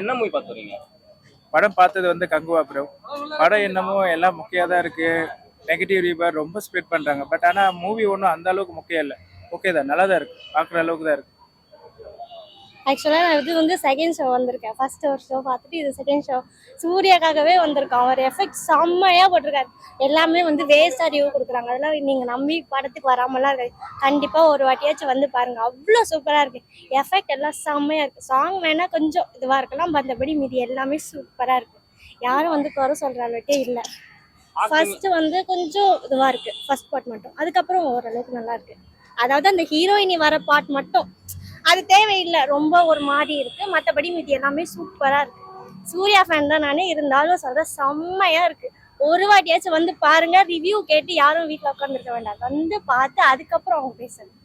என்ன மூவி பார்த்துறீங்க படம் பார்த்தது வந்து கங்குவா ப்ரோ படம் என்னமோ எல்லாம் முக்கியம் தான் இருக்கு. நெகட்டிவ் ரீபர் ரொம்ப ஸ்ப்ரெட் பண்றாங்க. பட் ஆனா மூவி ஒன்றும் அந்த அளவுக்கு முக்கியம் இல்லை. ஓகே தான் நல்லா தான் இருக்கு. பார்க்குற அளவுக்கு தான் இருக்கு. ஆக்சுவலாக நான் இது வந்து செகண்ட் ஷோ வந்திருக்கேன். ஃபர்ஸ்ட் ஒரு ஷோ பார்த்துட்டு இது செகண்ட் ஷோ சூர்யாக்காகவே வந்திருக்கோம். அவர் எஃபெக்ட் செம்மையாக போட்டிருக்காரு. எல்லாமே வந்து வேஸ்டாக ரிவ்யூ கொடுக்குறாங்க. அதெல்லாம் நீங்கள் நம்பி படத்துக்கு வராமலாம் இருக்காது. கண்டிப்பாக ஒரு வாட்டியாச்சும் வந்து பாருங்கள் அவ்வளோ சூப்பராக இருக்குது எஃபெக்ட் எல்லாம் செம்மையாக இருக்குது சாங் வேணால் கொஞ்சம் இதுவாக இருக்கலாம். மற்றபடி மீதி எல்லாமே சூப்பராக இருக்குது யாரும் வந்து குறை சொல்கிற அளவுக்கே இல்லை. ஃபர்ஸ்ட் வந்து கொஞ்சம் இதுவாக இருக்குது ஃபர்ஸ்ட் பார்ட் மட்டும். அதுக்கப்புறம் ஓரளவுக்கு நல்லா இருக்குது அதாவது அந்த ஹீரோயினி வர பார்ட் மட்டும். அது தேவையில்லை. ரொம்ப ஒரு மாதிரி இருக்கு. மற்றபடி மீதி எல்லாமே சூப்பரா இருக்கு. சூர்யா ஃபேன் தான் நானே. இருந்தாலும் சொல்ற செம்மையா இருக்கு. ஒரு வாட்டியாச்சும் வந்து பாருங்க ரிவ்யூ கேட்டு யாரும் வீட்டில் உட்காந்துருக்க வேண்டாம். வந்து பார்த்து அதுக்கப்புறம் அவங்க பேசணும்.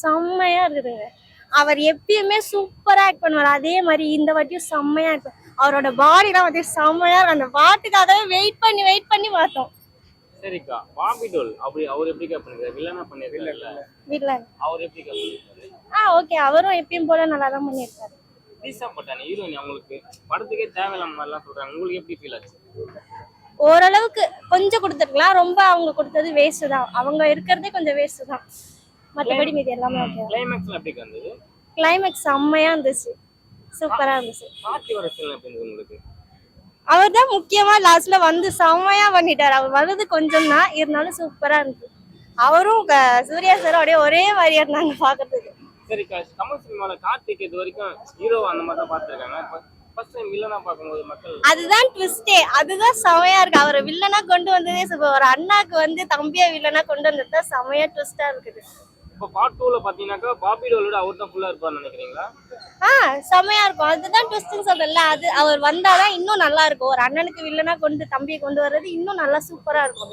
செம்மையா இருக்குதுங்க. அவர் எப்பயுமே சூப்பரா ஆக்ட் பண்ணுவார். அதே மாதிரி இந்த வாட்டியும் செம்மையா ஆக்ட் அவரோட பாடிலாம் வந்து செம்மையா இருக்கும். அந்த பாட்டுக்காகவே வெயிட் பண்ணி வெயிட் பண்ணி பார்த்தோம். சரிக்கா. பாபி டோல் அப்படி அவர் எப்படிக்கா பண்ணிருக்காரு? வில்லனா பண்ணிருக்காருல்ல. வீட்டில் அவர் எப்படிக்கா பண்ணிருக்காரு? ஆ ஓகே. அவரும் எப்பயும் போல நல்லா தான் பண்ணியிருக்காரு ரீசா பட்டானி ஹீரோயின் அவங்களுக்கு? படத்துக்கே தேவையில்லாம மாதிரிலாம் சொல்றாங்க. உங்களுக்கு எப்படி ஃபீல் ஆச்சு? ஓரளவுக்கு கொஞ்சம் கொடுத்துருக்கலாம். ரொம்ப அவங்க கொடுத்தது வேஸ்ட் தான். அவங்க இருக்கிறதே கொஞ்சம் வேஸ்ட் தான். மற்றபடி மீதி எல்லாமே ஓகே கிளைமேக்ஸ்ல எப்படி இருந்தது கிளைமேக்ஸ் செம்மையா இருந்துச்சு. சூப்பரா இருந்துச்சு. பாட்டி வர சீன் எப்படி இருந்தது உங்களுக்கு? அவர் தான் முக்கியமா லாஸ்ட்ல வந்து செம்மையா பண்ணிட்டார். அவர் வர்றது கொஞ்சம் தான் இருந்தாலும் சூப்பரா இருந்துச்சு அவரும் சூர்யா சார் அப்படியே ஒரே மாதிரியா இருந்தாங்க பாக்குறதுக்கு. தமிழ் கார்த்திக் இது வரைக்கும் ஹீரோ அந்த மாதிரி தான் பார்த்துருக்காங்க அதுதான் ட்விஸ்டே அதுதான் செமையா இருக்கு. அவரை வில்லனா கொண்டு வந்ததே. ஒரு அண்ணாக்கு வந்து தம்பியா வில்லனா கொண்டு வந்தது தான் செமையா ட்விஸ்டா இருக்குது. இப்போ பார்ட் டூல பாத்தீங்கன்னாக்கா பாபி டோலோட அவர் தான் ஃபுல்லா இருப்பார்னு நினைக்கிறீங்களா? ஆ செமையா இருக்கும். அதுதான் ட்விஸ்ட்னு சொல்றேன்ல. அது அவர் வந்தாதான் இன்னும் நல்லா இருக்கும். ஒரு அண்ணனுக்கு வில்லனா கொண்டு தம்பியை கொண்டு வர்றது இன்னும் நல்லா சூப்பரா இருக்கும்.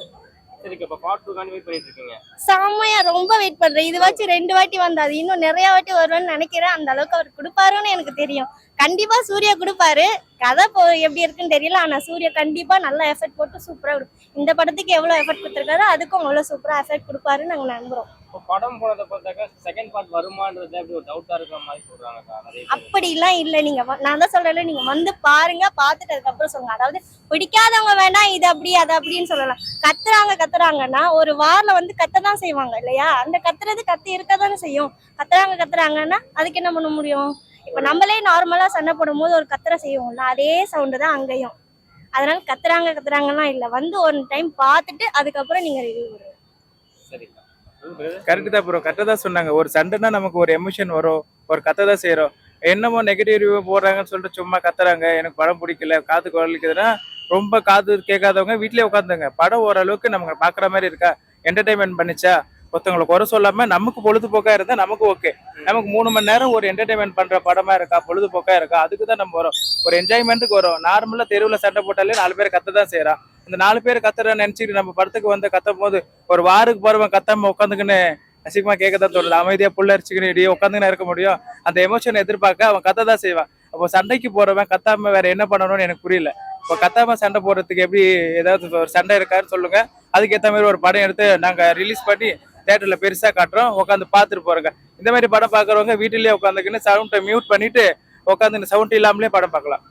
சரிக்கா இப்போ பார்ட் டூ காண்டி வெயிட் பண்ணிட்டு இருக்கீங்க. செமையா ரொம்ப வெயிட் பண்றேன். இது வச்சு ரெண்டு வாட்டி வந்தாது இன்னும் நிறைய வாட்டி வருவேன்னு நினைக்கிறேன். அந்த அளவுக்கு அவர் கொடுப்பாருன்னு எனக்கு தெரியும். கண்டிப்பா சூர்யா கொடுப்பாரு. கதை இப்போ எப்படி இருக்குன்னு தெரியல. ஆனா சூர்யா கண்டிப்பா நல்லா எஃபெக்ட் போட்டு சூப்பரா கொடுக்கும் இந்த படத்துக்கு எவ்வளவு எஃபெக்ட் கொடுத்துருக்காரோ அதுக்கும் அவ்வளவு சூப்பரா எஃபெக்ட் கொடுப்பாருன்னு நாங்க நம்புறோம். படம் போனதை பார்த்தாக்கா செகண்ட் பார்ட் வருமான்றது அப்படி ஒரு டவுட்டா இருக்கிற மாதிரி சொல்றாங்கக்கா நிறைய பேர். அப்படிலாம் இல்ல. நீங்க வ- நான் தான் சொல்றேன்ல நீங்க வந்து பாருங்க பார்த்துட்டு அதுக்கப்புறம் சொல்லுங்க. அதாவது பிடிக்காதவங்க வேணா இது அப்படி அது அப்படின்னு சொல்லலாம். கத்துறாங்க கத்துறாங்கன்னா ஒரு வார்ல வந்து கத்த தான் செய்வாங்க இல்லையா? அந்த கத்துறது கத்து இருக்க தானே செய்யும். கத்துறாங்க கத்துறாங்கன்னா அதுக்கு என்ன பண்ண முடியும்? இப்போ நம்மளே நார்மலாக சண்டை போடும்போது ஒரு கத்துற செய்வோம்ல அதே சவுண்டு தான் அங்கேயும். அதனால கத்துறாங்க கத்துறாங்கலாம் இல்லை. வந்து ஒரு டைம் பார்த்துட்டு அதுக்கப்புறம் நீங்கள் ரிவ்யூ கொடுங்க சரிக்கா கரெக்ட் தான் ப்ரோ கரெக்டாக தான் சொன்னாங்க. ஒரு சண்டைனா நமக்கு ஒரு எமோஷன் வரும். ஒரு கத்தை தான் செய்கிறோம் என்னமோ நெகட்டிவ் ரிவ்யூ போடுறாங்கன்னு சொல்லிட்டு சும்மா கத்துறாங்க. எனக்கு படம் பிடிக்கல காது குரலிக்குதுன்னா ரொம்ப காது கேட்காதவங்க வீட்லயே உட்காந்துங்க படம் ஓரளவுக்கு நமக்கு பார்க்குற மாதிரி இருக்கா? என்டர்டைன்மெண்ட் பண்ணிச்சா? ஒருத்தவங்களை குறை சொல்லாம நமக்கு பொழுதுபோக்கா இருந்தா நமக்கு ஓகே நமக்கு மூணு மணி நேரம் ஒரு என்டர்டைன்மெண்ட் பண்ற படமா இருக்கா பொழுதுபோக்கா இருக்கா அதுக்கு தான் நம்ம வரோம். ஒரு என்ஜாய்மெண்ட்டுக்கு வரோம். நார்மலா தெருவுல சண்டை போட்டாலே நாலு பேர் கத்த தான் செய்யறான் இந்த நாலு பேர் கத்துற நினைச்சிட்டு நம்ம படத்துக்கு வந்து கத்தும் போது ஒரு வாருக்கு போறவன் கத்தாம உட்காந்துக்கின்னு அசிங்கமா கேட்க தான் தோணுது. அமைதியா புள்ள அரிச்சுக்கின்னு இடி உட்காந்துக்கின்னு இருக்க முடியும். அந்த எமோஷன் எதிர்பார்க்க அவன் கத்த தான் செய்வான். அப்போ சண்டைக்கு போறவன் கத்தாம வேற என்ன பண்ணணும்னு எனக்கு புரியல. இப்போ கத்தாம சண்டை போடுறதுக்கு எப்படி ஏதாவது ஒரு சண்டை இருக்காருன்னு சொல்லுங்க. அதுக்கு ஏத்த மாதிரி ஒரு படம் எடுத்து நாங்க ரிலீஸ் பண்ணி தேட்டர்ல பெருசா காட்டுறோம். உட்காந்து பார்த்துட்டு போறோங்க. இந்த மாதிரி படம் பார்க்கறவங்க வீட்டிலேயே உட்காந்துக்கின்னு சவுண்டை மியூட் பண்ணிட்டு உட்காந்து சவுண்ட் இல்லாமலே படம் பார்க்கலாம்.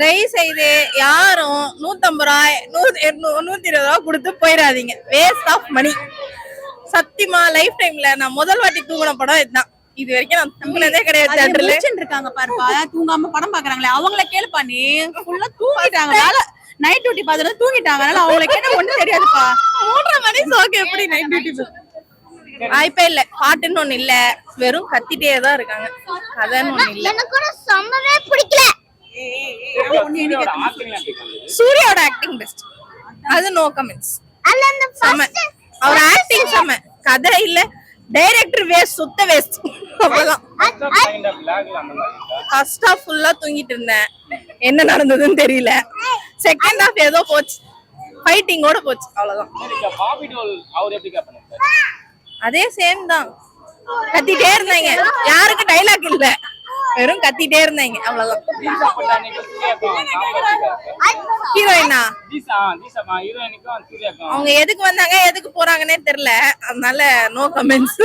தயவு செய்து யாரும் நூத்தம்பது ரூபாய் நூத்தி நூத்தி இருபது ரூபாய் கொடுத்து போயிடாதீங்க. வேஸ்ட் ஆஃப் மணி சத்தியமா லைஃப் டைம்ல நான் முதல் வாட்டி தூங்கின படம் இதுதான். இது வரைக்கும் நான் தூங்கினதே கிடையாது. முழிச்சுட்டு இருக்காங்க பாருப்பா. தூங்காம படம் பாக்குறாங்களே அவங்கள கேளுப்பா நீ. ஃபுல்லா தூங்கிட்டாங்க. நைட் டியூட்டி பார்த்துட்டு தூங்கிட்டாங்க. அதனால அவங்கள கேட்ட ஒண்ணும் தெரியாதுப்பா. மூன்றரை மணி சோக்கு எப்படி நைட் டியூட்டி வாய்ப்பே இல்ல. பாட்டுன்னு ஒண்ணு இல்ல. வெறும் கத்திட்டே தான் இருக்காங்க. கதைன்னு ஒண்ணு இல்ல. எனக்கு செம்மவே பிடிக்கல. சூர்யாவோட ஆக்டிங் பெஸ்ட் அது நோ கமெண்ட்ஸ் செம. அவர் ஆக்டிங் செம. கதை இல்ல. டைரக்டர் வேஸ்ட் சுத்த வேஸ்ட் அவ்வளவுதான்? ஃபர்ஸ்ட் ஹாஃப் ஃபுல்லா தூங்கிட்டு இருந்தேன். என்ன நடந்ததுன்னு தெரியல. செகண்ட் ஹாஃப் ஏதோ போச்சு. ஃபைட்டிங்கோட போச்சு. அவ்வளவுதான். அதே சேம் தான். கத்திட்டே இருந்தாங்க. யாருக்கு டைலாக் இல்ல. வெறும் கத்திட்டே இருந்தாங்க. அவ்வளவுதான். ஹீரோயினா அவங்க எதுக்கு வந்தாங்க எதுக்கு போறாங்கன்னே தெரியல. அதனால நோ கமெண்ட்ஸ்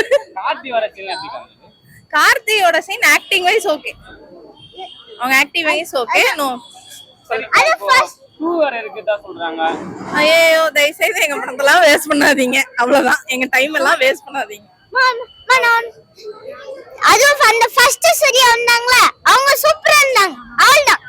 கார்த்தியோட சீன் ஆக்டிங் வைஸ் ஓகே அவங்க ஆக்டிங் வைஸ் ஓகே நோ டூ வேற இருக்குதா சொல்றாங்க? ஐயோ தயவு செய்து எங்க பணத்தெல்லாம் வேஸ்ட் பண்ணாதீங்க. அவ்வளவுதான். எங்க டைம் எல்லாம் வேஸ்ட் பண்ணாதீங்க. அதுவும் அந்த ஃபர்ஸ்ட் சரியா வந்தாங்களா அவங்க சூப்பரா இருந்தாங்க. அவள்தான்